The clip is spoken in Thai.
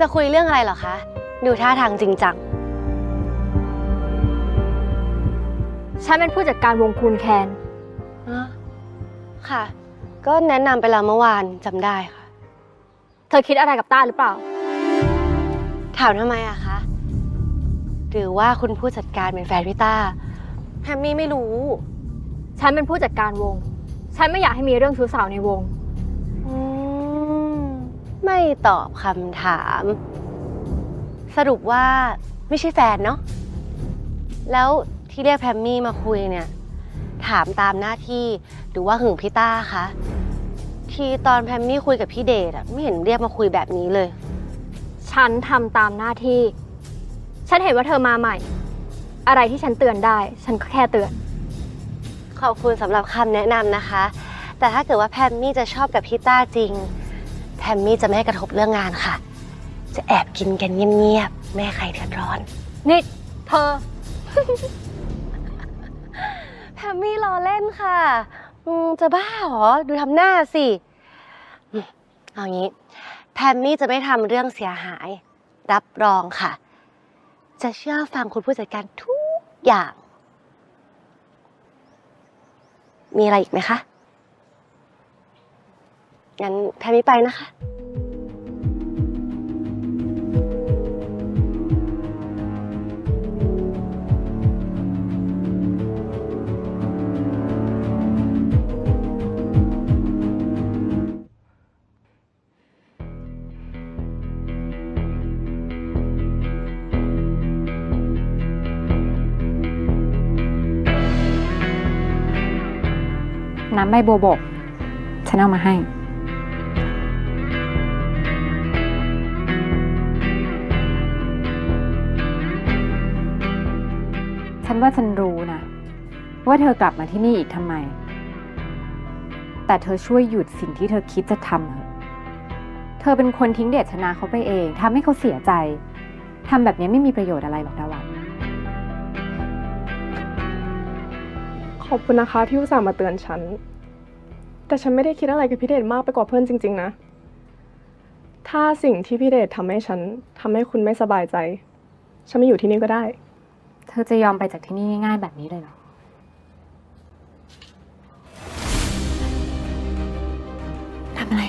จะคุยเรื่องอะไรเหรอคะ ดูท่าทางจริงจัง ฉันเป็นผู้จัดการวงคูณแคน อ๋อค่ะ ก็แนะนำไปแล้วเมื่อวานจำได้ค่ะ เธอคิดอะไรกับต้าหรือเปล่า ถามทำไมอะคะ หรือว่าคุณผู้จัดการเป็นแฟนพี่ต้าแฮมมี่ไม่รู้ ฉันเป็นผู้จัดการวง ฉันไม่อยากให้มีเรื่องชู้สาวในวงอืม ไม่ตอบคำถาม สรุปว่าไม่ใช่แฟนเนาะแล้วที่เรียกแพมมี่มาคุยเนี่ย ถามตามหน้าที่หรือว่าหึงพี่ต้าคะที่ตอนแพมมี่คุยกับพี่เดชอะไม่เห็นเรียกมาคุยแบบนี้เลย ฉันทำตามหน้าที่ ฉันเห็นว่าเธอมาใหม่ อะไรที่ฉันเตือนได้ ฉันก็แค่เตือน ขอบคุณสำหรับคำแนะนำนะคะ แต่ถ้าเกิดว่าแพมมี่จะชอบกับพี่ต้าจริง แพมมี่จะไม่ให้กระทบเรื่องงานค่ะ จะแอบกินกันเงียบๆ ไม่ให้ใครเดือดร้อน นี่เธอ แพมมี่รอเล่นค่ะอืมจะบ้าเหรอ ดูทำหน้าสิอืมเอางี้ แพมมี่จะไม่ทำเรื่องเสียหาย รับรองค่ะ จะเชื่อฟังคุณผู้จัดการทุกอย่าง มีอะไรอีกไหมคะ งั้นแพมมี่ไปนะคะ น้ำใบบัวบก ฉันเอามาให้ ฉันว่าฉันรู้นะ ว่าเธอกลับมาที่นี่อีกทำไม แต่เธอช่วยหยุดสิ่งที่เธอคิดจะทำเถอะเธอเป็นคนทิ้งเดชนะเขาไปเองทำให้เขาเสียใจทำแบบนี้ไม่มีประโยชน์อะไรหรอกดาวันขอบคุณนะคะที่อุตส่าห์มาเตือนฉัน แต่ฉันไม่ได้คิดอะไรกับพี่เดชมากไปกว่าเพื่อนจริง ๆ นะ ถ้าสิ่งที่พี่เดชทำให้ฉันทำให้คุณไม่สบายใจ ฉันไม่อยู่ที่นี่ก็ได้ เธอจะยอมไปจากที่นี่ง่ายๆแบบนี้เลยเหรอ ทำอะไร